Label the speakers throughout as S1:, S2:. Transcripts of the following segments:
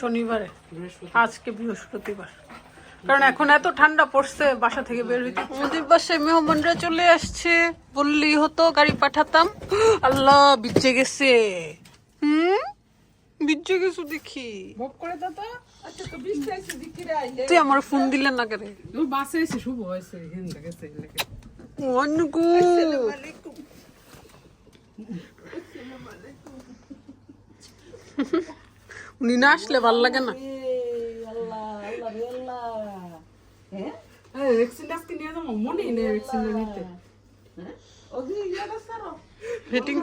S1: শনিবারে। আজকে বৃহস্পতিবার। কারণ এখন এত ঠান্ডা পড়ছে বাসা থেকে বের হইতে আমাদের বাসায় মেহমানরা চলে আসছে বললেই হতো গাড়ি পাঠাতাম। আল্লাহ বিচ্ছে গেছে। হুম? বিচ্ছে গেছো দেখি।
S2: ভোগ করে তো। আচ্ছা
S1: তুই আমার ফোন দিলে না
S2: বাসে এসে শুভ হয়েছে
S1: উনি না আসলে ভালো লাগে না।
S2: হ্যাঁ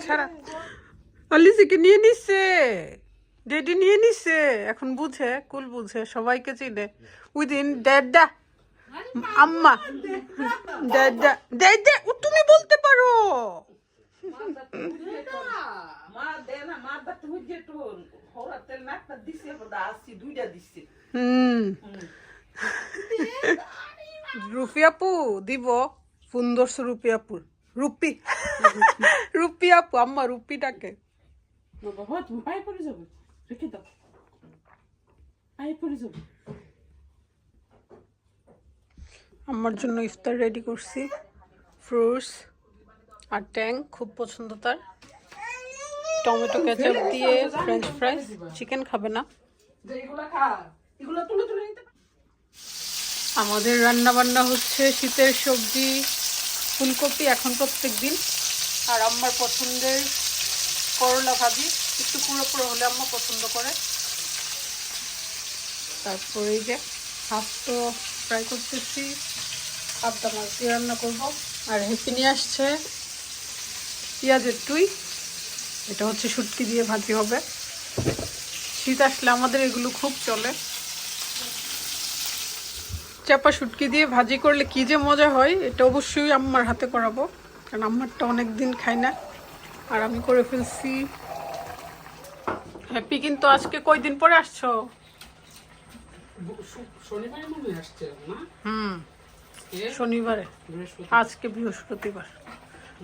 S1: ছাড়া। নিয়ে নিচ্ছে ডেডি নিয়ে নিচ্ছে এখন বুঝে কুল বুঝে সবাইকে চিনে। ওই দিন ড্যাডা আম্মা ড্যাডা ড্যাডা ও তুমি বলতে পারো। আপু দিব। সুন্দর রুপি আপুর। রুপি। রুপি আপু আম্মা রুপিটাকে।
S2: যাবে। রেখে দাও।
S1: আমার জন্য ইফতার রেডি করছি। ফ্রুটস আর ট্যাং খুব পছন্দ তার। টমেটো কেচাপ দিয়ে ফ্রেঞ্চ ফ্রাইস চিকেন খাবে না। আমাদের রান্না বান্না হচ্ছে শীতের সবজি ফুলকপি এখন প্রত্যেক দিন আর আম্মার পছন্দের করলা ভাজি একটু পুরো পুরো হলে আম্মা পছন্দ করে। তারপরে এই যে হাফ তো ফ্রাই করতেছি। মাছ দিয়ে রান্না করব। আর হেপি নিয়ে আসছে পেঁয়াজের টুই। এটা হচ্ছে শুটকি দিয়ে ভাজি হবে। শীত আসলে আমাদের এগুলো খুব চলে। চাপা শুটকি দিয়ে ভাজি করলে কি যে মজা হয় এটা অবশ্যই আম্মার হাতে করাবো কারণ আম্মারটা অনেক দিন খাই না। আর আমি করে ফেলছি। হ্যাপি কিন্তু আজকে কয়দিন পরে আসছো? হুম। শনিবারে। আজকে বৃহস্পতিবার।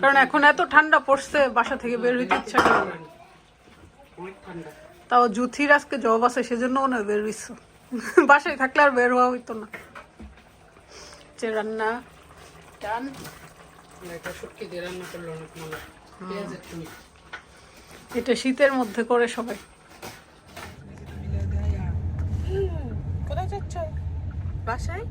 S1: কারণ এখন এত ঠান্ডা পড়ছে বাসা থেকে বের হইতে ইচ্ছা করে না। তাও জুথির আজকে জব আছে সেজন্য মনে হয় বের হইছো। বাসায় থাকলে আর বের হওয়া হইতো না। যে রান্না ডান। এটা শীতের মধ্যে করে সবাই। কোথায় যাচ্ছ? বাসায়?